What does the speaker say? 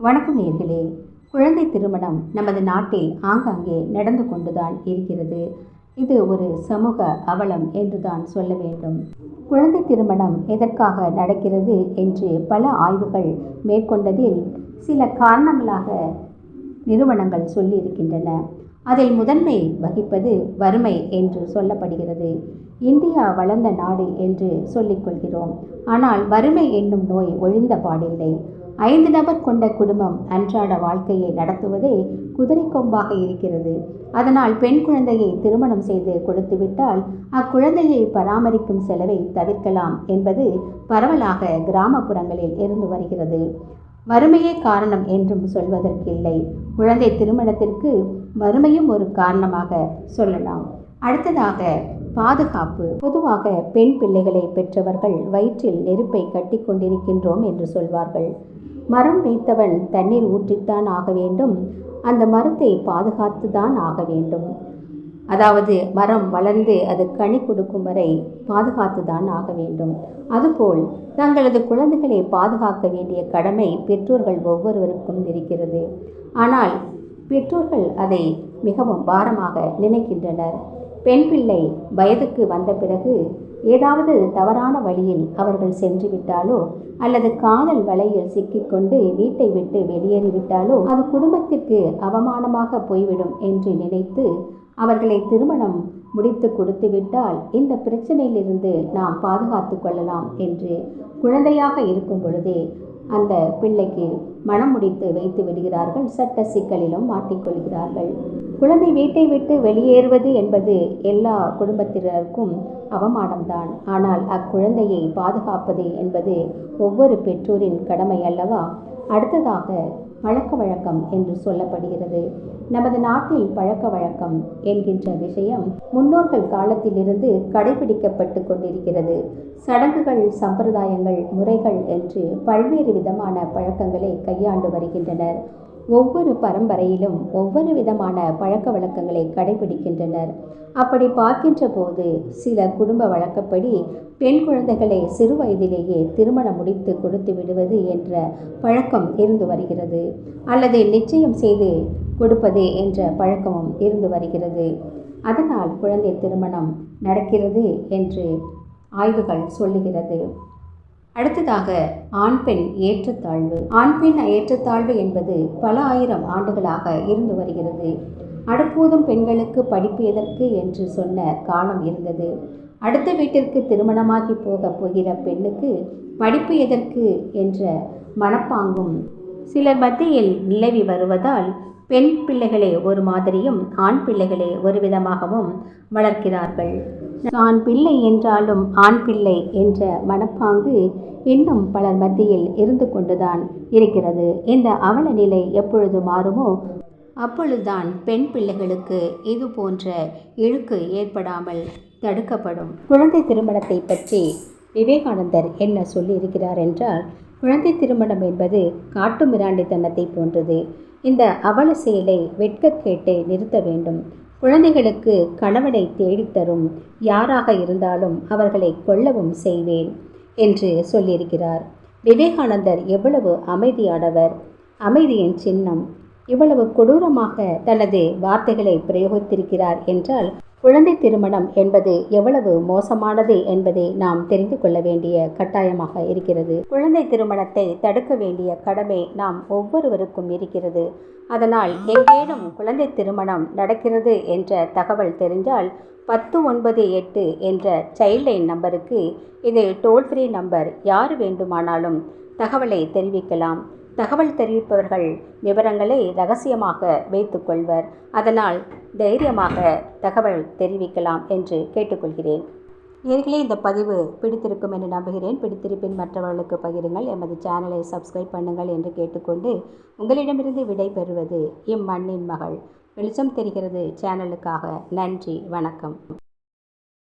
வணக்கம் நேர்களே. குழந்தை திருமணம் நமது நாட்டில் ஆங்காங்கே நடந்து கொண்டுதான் இருக்கிறது. இது ஒரு சமூக அவலம் என்றுதான் சொல்ல வேண்டும். குழந்தை திருமணம் எதற்காக நடக்கிறது என்று பல ஆய்வுகள் மேற்கொண்டதில் சில காரணங்களாக நிறுவனங்கள் சொல்லியிருக்கின்றன. அதில் முதன்மை வகிப்பது வறுமை என்று சொல்லப்படுகிறது. இந்தியா வளர்ந்த நாடு என்று சொல்லிக்கொள்கிறோம் ஆனால் வறுமை என்னும் நோய் ஒழிந்த பாடில்லை. ஐந்து நபர் கொண்ட குடும்பம் அன்றாட வாழ்க்கையை நடத்துவதே குதிரை கொம்பாக இருக்கிறது. அதனால் பெண் குழந்தையை திருமணம் செய்து கொடுத்துவிட்டால் அக்குழந்தையை பராமரிக்கும் செலவை தவிர்க்கலாம் என்பது பரவலாக கிராமப்புறங்களில் இருந்து வருகிறது. வறுமையே காரணம் என்றும் சொல்வதற்கில்லை. குழந்தை திருமணத்திற்கு வறுமையும் ஒரு காரணமாக சொல்லலாம். அடுத்ததாக பாதுகாப்பு. பொதுவாக பெண் பிள்ளைகளை பெற்றவர்கள் வயிற்றில் நெருப்பை கட்டி கொண்டிருக்கின்றோம் என்று சொல்வார்கள். மரம் வைத்தவன் தண்ணீர் ஊற்றித்தான் ஆக வேண்டும். அந்த மரத்தை பாதுகாத்து தான் ஆக வேண்டும். அதாவது மரம் வளர்ந்து அது கனி கொடுக்கும் வரை பாதுகாத்து தான் ஆக வேண்டும். அதுபோல் தங்களது குழந்தைகளை பாதுகாக்க வேண்டிய கடமை பெற்றோர்கள் ஒவ்வொருவருக்கும் இருக்கிறது. ஆனால் பெற்றோர்கள் அதை மிகவும் பாரமாக நினைக்கின்றனர். பெண் பிள்ளை வயதுக்கு வந்த பிறகு ஏதாவது தவறான வழியில் அவர்கள் சென்று விட்டாலோ அல்லது காதல் வலையில் சிக்கிக்கொண்டு வீட்டை விட்டு வெளியேறிவிட்டாலோ அது குடும்பத்திற்கு அவமானமாக போய்விடும் என்று நினைத்து அவர்களை திருமணம் முடித்து கொடுத்து விட்டால் இந்த பிரச்சனையிலிருந்து நாம் பாதுகாத்து கொள்ளலாம் என்று குழந்தையாக இருக்கும் பொழுதே அந்த பிள்ளைக்கு மனம் முடித்து வைத்து விடுகிறார்கள். சட்ட சிக்கலிலும் மாட்டிக்கொள்கிறார்கள் குழந்தை வீட்டை விட்டு வெளியேறுவது என்பது எல்லா குடும்பத்தினருக்கும் அவமானம்தான். ஆனால் அக்குழந்தையை பாதுகாப்பது என்பது ஒவ்வொரு பெற்றோரின் கடமை அல்லவா? அடுத்ததாக பழக்க வழக்கம் என்று சொல்லப்படுகிறது. நமது நாட்டில் பழக்க வழக்கம் என்கின்ற விஷயம் முன்னோர்கள் காலத்திலிருந்து கடைபிடிக்கப்பட்டு கொண்டிருக்கிறது. சடங்குகள் சம்பிரதாயங்கள் முறைகள் என்று பல்வேறு விதமான பழக்கங்களை கையாண்டு வருகின்றனர். ஒவ்வொரு பரம்பரையிலும் ஒவ்வொரு விதமான பழக்க வழக்கங்களை கடைபிடிக்கின்றனர். அப்படி பார்க்கின்ற போது சில குடும்ப வழக்கப்படி பெண் குழந்தைகளை சிறு வயதிலேயே திருமணம் முடித்து கொடுத்து விடுவது என்ற பழக்கம் இருந்து வருகிறது. அல்லது நிச்சயம் செய்து கொடுப்பது என்ற பழக்கமும் இருந்து வருகிறது. அதனால் குழந்தை திருமணம் நடக்கிறது என்று ஆய்வுகள் சொல்லுகிறது. அடுத்ததாக ஆண் பெண் ஏற்றத்தாழ்வு. ஆண் பெண் ஏற்றத்தாழ்வு என்பது பல ஆயிரம் ஆண்டுகளாக இருந்து வருகிறது. அடுப்பூதும் பெண்களுக்கு படிப்பு எதற்கு என்று சொன்ன காலம் இருந்தது. அடுத்த வீட்டிற்கு திருமணமாகி போக போகிற பெண்ணுக்கு படிப்பு எதற்கு என்ற மனப்பாங்கும் சிலர் மத்தியில் நிலவி வருவதால் பெண் பிள்ளைகளை ஒரு மாதிரியும் ஆண் பிள்ளைகளை ஒரு விதமாகவும் வளர்க்கிறார்கள். ஆண் பிள்ளை என்றாலும் ஆண் பிள்ளை என்ற மனப்பாங்கு இன்னும் பலர் மத்தியில் இருந்து கொண்டுதான் இருக்கிறது. இந்த அவல நிலை எப்பொழுது மாறுமோ அப்பொழுதுதான் பெண் பிள்ளைகளுக்கு இது போன்ற இழுக்கு ஏற்படாமல் தடுக்கப்படும். குழந்தை திருமணத்தை பற்றி விவேகானந்தர் என்ன சொல்லியிருக்கிறார் என்றால் குழந்தை திருமணம் என்பது காட்டு மிராண்டித்தனத்தை போன்றது. இந்த அவல செயலை வெட்கக்கேட்டை நிறுத்த வேண்டும். குழந்தைகளுக்கு கணவனை தேடித்தரும் யாராக இருந்தாலும் அவர்களை கொல்லவும் செய்வேன் என்று சொல்லியிருக்கிறார். விவேகானந்தர் எவ்வளவு அமைதியானவர். அமைதியின் சின்னம். இவ்வளவு கொடூரமாக தனது வார்த்தைகளை பிரயோகித்திருக்கிறார் என்றால் குழந்தை திருமணம் என்பது எவ்வளவு மோசமானது என்பதை நாம் தெரிந்து கொள்ள வேண்டிய கட்டாயமாக இருக்கிறது. குழந்தை திருமணத்தை தடுக்க வேண்டிய கடமை நாம் ஒவ்வொருவருக்கும் இருக்கிறது. அதனால் எங்கேனும் குழந்தை திருமணம் நடக்கிறது என்ற தகவல் தெரிஞ்சால் பத்து ஒன்பது எட்டு என்ற சைல்ட்லைன் நம்பருக்கு இது டோல் ஃப்ரீ நம்பர் யார் வேண்டுமானாலும் தகவலை தெரிவிக்கலாம். தகவல் தெரிவிப்பவர்கள் விவரங்களை ரகசியமாக வைத்துக்கொள்வர். அதனால் தைரியமாக தகவல் தெரிவிக்கலாம் என்று கேட்டுக்கொள்கிறேன். நேர்களே இந்த பதிவு பிடித்திருக்கும் என்று நம்புகிறேன். பிடித்திருப்பின் மற்றவர்களுக்கு பகிருங்கள். எமது சேனலை சப்ஸ்கிரைப் பண்ணுங்கள் என்று கேட்டுக்கொண்டு உங்களிடமிருந்து விடை பெறுவது இம்மண்ணின் மகள். வெளிச்சம் தெரிகிறது சேனலுக்காக. நன்றி வணக்கம்.